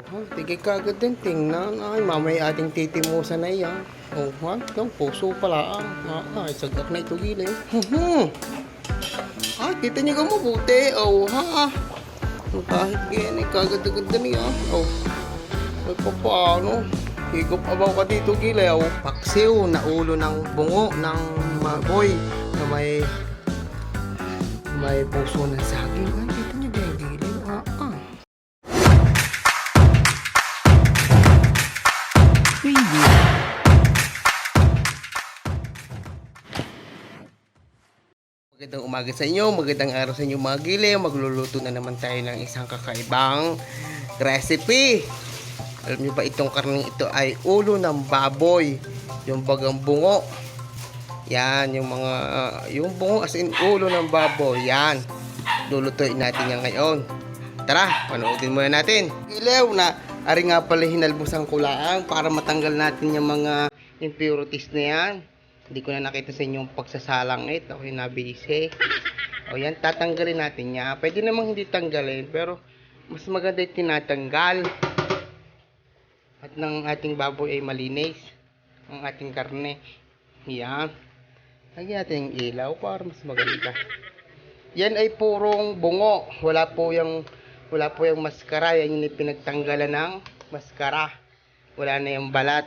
Ha, tigay ka agad din. Tingnan. Ay, mamay ating titimusan na yan. Oh, ha? Yung puso pala. Ah, ay, sagak na ito gila. Hmm. Ah, kita niyo ka mabuti. Oh, ha? Ang kahit ganyan, eh, kagad-agad na niya. Oh. Ay, paano? Higop abaw ka dito, gila. Oh. Paksiw na ulo ng bungo ng maboy na may may puso ng saging. Magandang umaga sa inyo, magandang araw sa inyo mga gili. Magluluto na naman tayo ng isang kakaibang recipe. Alam niyo ba itong karning ito ay ulo ng baboy. Yung bagang bungo. Yan, yung mga, yung bungo as in ulo ng baboy. Yan. Lulutuin natin yan ngayon. Tara, panoodin muna natin. Ilaw na, ari nga pala hinalbusang kulaang para matanggal natin yung mga impurities na yan. Hindi ko na nakita sa inyo yung pagsasalang it. Ako yung. O yan, tatanggalin natin niya. Pwede namang hindi tanggalin, pero mas maganda yung tinatanggal. At ng ating baboy ay malinis. Ang ating karne. Yan. Lagyan natin yung ilaw para mas maganda. Yan ay purong bungo. Wala po yung wala po yung maskara. Yan yung pinagtanggalan ng maskara. Wala na yung balat.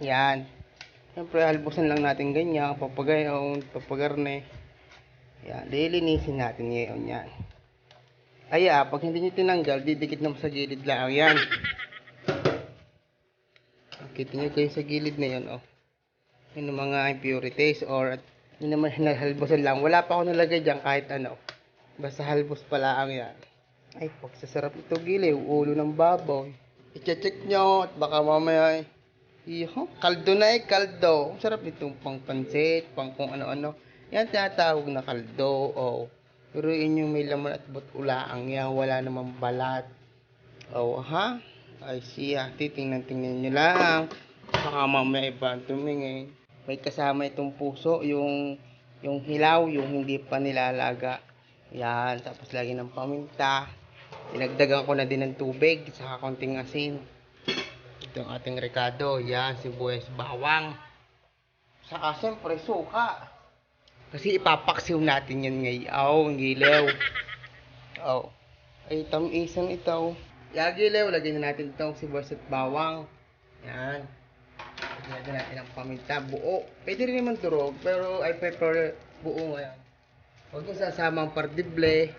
Yan. Siyempre, halbusan lang natin ganyan. Papagayon, papagarne. Yan. Lilinisin natin ngayon yan. Ay, ah, pag hindi nyo tinanggal, didikit naman sa gilid lang yan. Kita nyo kayo sa gilid na yan, oh. Yun mga impurities or yun naman hinalbusan lang. Wala pa ako nalagay dyan kahit ano. Basta halbos pala ang yan. Ay, pagsasarap ito giliw. Ulo ng baboy. I-check nyo at baka mamaya ay Iho, kaldo na eh, kaldo. Ang sarap nitong pang pansit, pang kung ano-ano. Yan tinatawag na kaldo. Oh. Pero yun yung may laman at but ulaang yan. Wala namang balat. Oh, ha? Ay siya, titingnan-tingnan nyo lang. Baka mamaya iba ang tumingin. May kasama itong puso, yung yung hilaw, yung hindi pa nilalaga. Yan, tapos lagi ng paminta. Dinagdagan ko na din ng tubig, saka konting asin. Ito ang ating rekado. Yan, sibuyas bawang. Saka siyempre suka. Kasi ipapaksiw natin yan ngayon. Ang gilaw. Oh. Ay, tamisan ito. Yan, gilaw. Lagyan na natin itong sibuyas at bawang. Yan. Lagyan natin ang paminta. Buo. Pwede rin naman durog. Pero I prefer buo ngayon. Huwag yung sasamang pardible.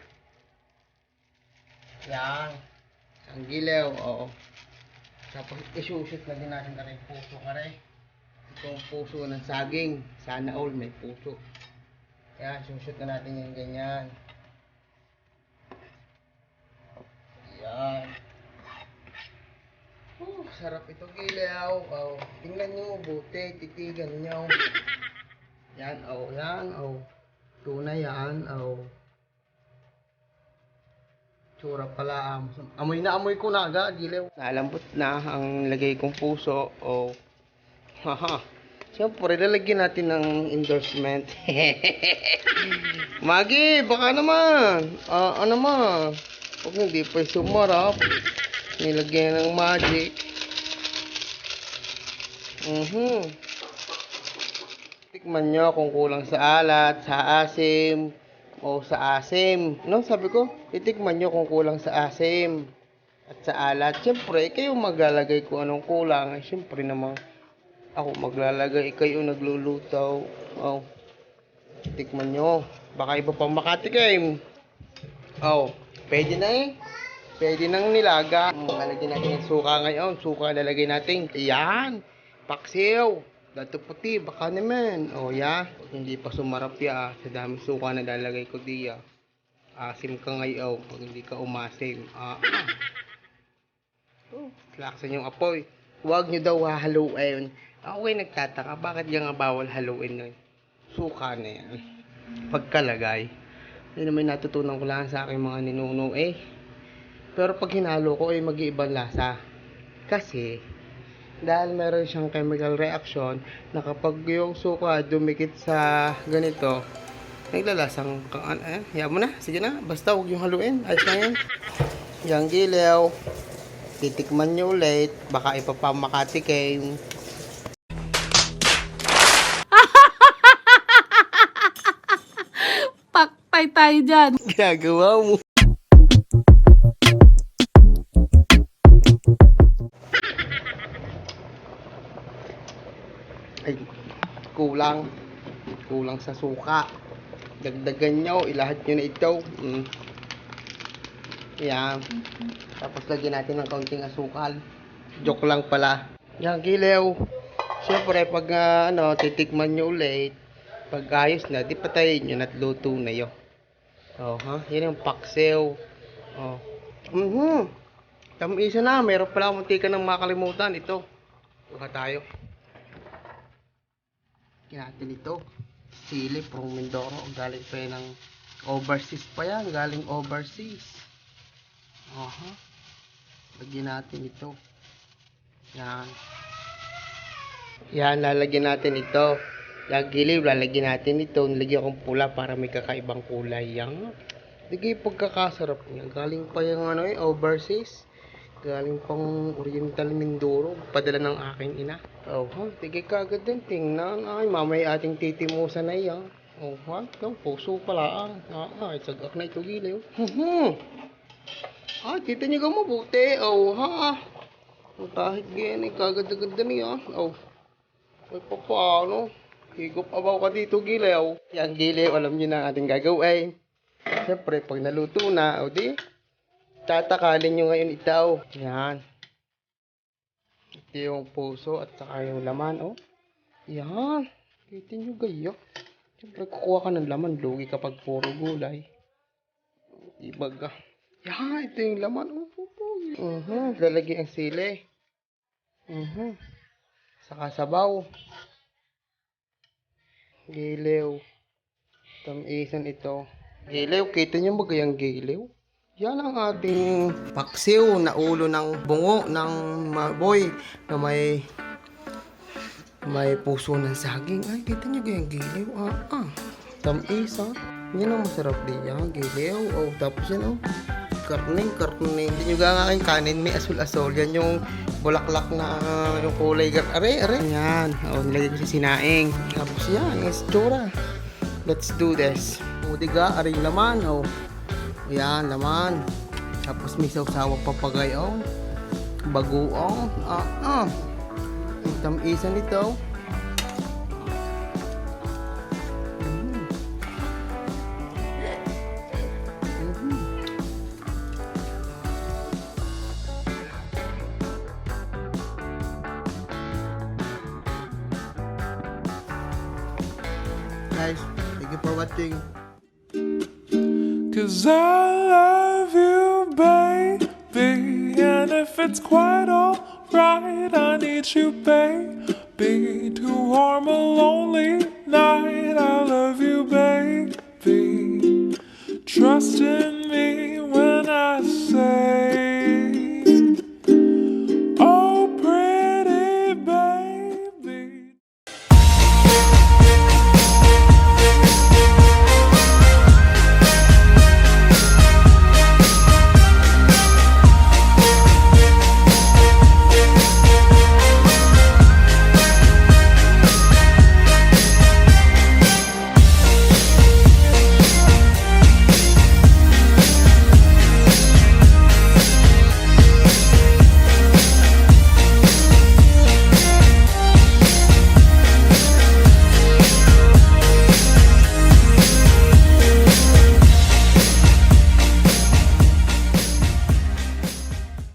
Yan. Ang gilaw. Oo. Tapos isushoot na din natin na rin puso ka rin. Itong puso ng saging. Sana all may puso. Yan, sushoot na natin yung ganyan. Yan. Oh, sarap ito gilaw. Oh, tingnan nyo, buti, titigan nyo. Yan, oh, yan, oh. Tunay yan, oh. Tsura pala. Um, amoy na amoy ko na agad, gilaw. Nalambot na ang lagay kong puso. Oh. Haha. Siyempre, lalagyan natin ng endorsement. Magi, baka naman. Ah, ano naman. Huwag hindi pa sumarap. Nilagyan ng magic. Mhm. Tikman nyo kung kulang sa alat, sa asim, o sa asim. No, sabi ko, itikman nyo kung kulang sa asim at sa alat. Siyempre, kayo maglalagay kung anong kulang. Eh, Siyempre naman, ako maglalagay, kayo nagluluto. Oh, tikman nyo. Baka iba pang makatikim. Oh, pwede na eh. Pwede nang nilaga. Lalagyan natin ng suka ngayon. Suka lalagay natin. Ayan. Paksiw. Dato puti. Baka naman. O, ya. Hindi pa sumarap ya. Sa dami suka na lalagay ko diya. Asim ka ngayon. Pag hindi ka umasim. Ah. ah. Oh, laksan yung apoy. Huwag nyo daw hahaluin. Ako ay nagtataka. Bakit yung nga bawal haluin nun? Suka na yan. Pagkalagay. Yun naman natutunan ko lang sa aking mga ninuno eh. Pero pag hinalo ko ay mag-iibang lasa. Kasi, dahil meron siyang chemical reaction na kapag yung suka dumikit sa ganito, naglalasang kang eh, hayaan mo na, sige na, basta huwag yung haluin, ayos na yan. Yang gilaw. Titikman nyo ulit. Baka ipapamakatikim. Paktay tayo dyan. Ginagawa mo. Kulang. Kulang sa suka. Dagdagan nyo. Ilahat nyo na ito. Mm. Yan. Tapos lagyan natin ng kaunting asukal. Joke lang pala. Yan, gilew. Siyempre, pag ah, ano, titikman nyo ulit, pag ayos na, di patayin nyo at luto na yun. Oh, ha? Yan yung paksiw. Oh. Mhm. Tamisa na, meron pala akong ng makalimutan. Ito. Buka tayo. Natin ito. Sili from Mindoro. Galing pa ng overseas pa yan. Galing overseas. Aha. Lagyan natin ito. Yan. Yan, lalagyan natin ito. Yung giliw, lalagyan natin ito. Nilagyan kong pula para may kakaibang kulay. Yan. Sige, pagkakasarap niya. Galing pa yung ano eh, overseas. Galing pang Oriental Mindoro. Padala ng aking ina. Oh, ha? Sige kagad din. Tingnan. Ay, mamaya ating titimusan na yan. Oh, ha? Yung puso pala. Ah, ah, sagak na ito giliw. Hmm. Ah, kita niyo ka mabuti. Oh, ha? Oh, kahit ganyan, eh, kagad-agad niya. Oh. Ay, paano? Higop abaw ka dito, gilaw. Yan, gilaw, alam niyo na ang ating gagawin. Siyempre, pag naluto na, o di, tatakalin nyo ngayon itaw. Yan. Ito yung puso at saka yung laman, oh. Yan. Kita nyo gayo. Siyempre, kukuha ka ng laman. Lugi kapag puro gulay. Ibaga. Yan, ito yung laman. Oh, oh, oh. Uh-huh. Lalagyan ang sili. Uh-huh. Saka sabaw. Gilew. Tamisan ito. Gilew, kita nyo ba gayang gilew? Yan ang ating paksiw na ulo ng bungo ng maboy na may may puso ng saging. Ay, kita nyo gayang gilew. Ah, ah. Tamisa. Yan ang masarap din yan. Gilew. Oh, tapos yan oh. Karning, karning. Hindi nyo gagawin kanin. May asul-asol. Yan yung bulaklak na ah, yung kulay. Are, are. Yan. Oh, nilagay ko sa sinaing. Tapos yan. Yung tsura. Let's do this. O, aring laman, oh. Yan, laman. Tapos may sawsawang papagayong. Bagoong. Ah, ah. Tamisan nito. Mm. Mhm. Guys, thank you for watching. Cause I love you, baby. And if it's quite alright, I need you, baby. To warm a lonely night. I love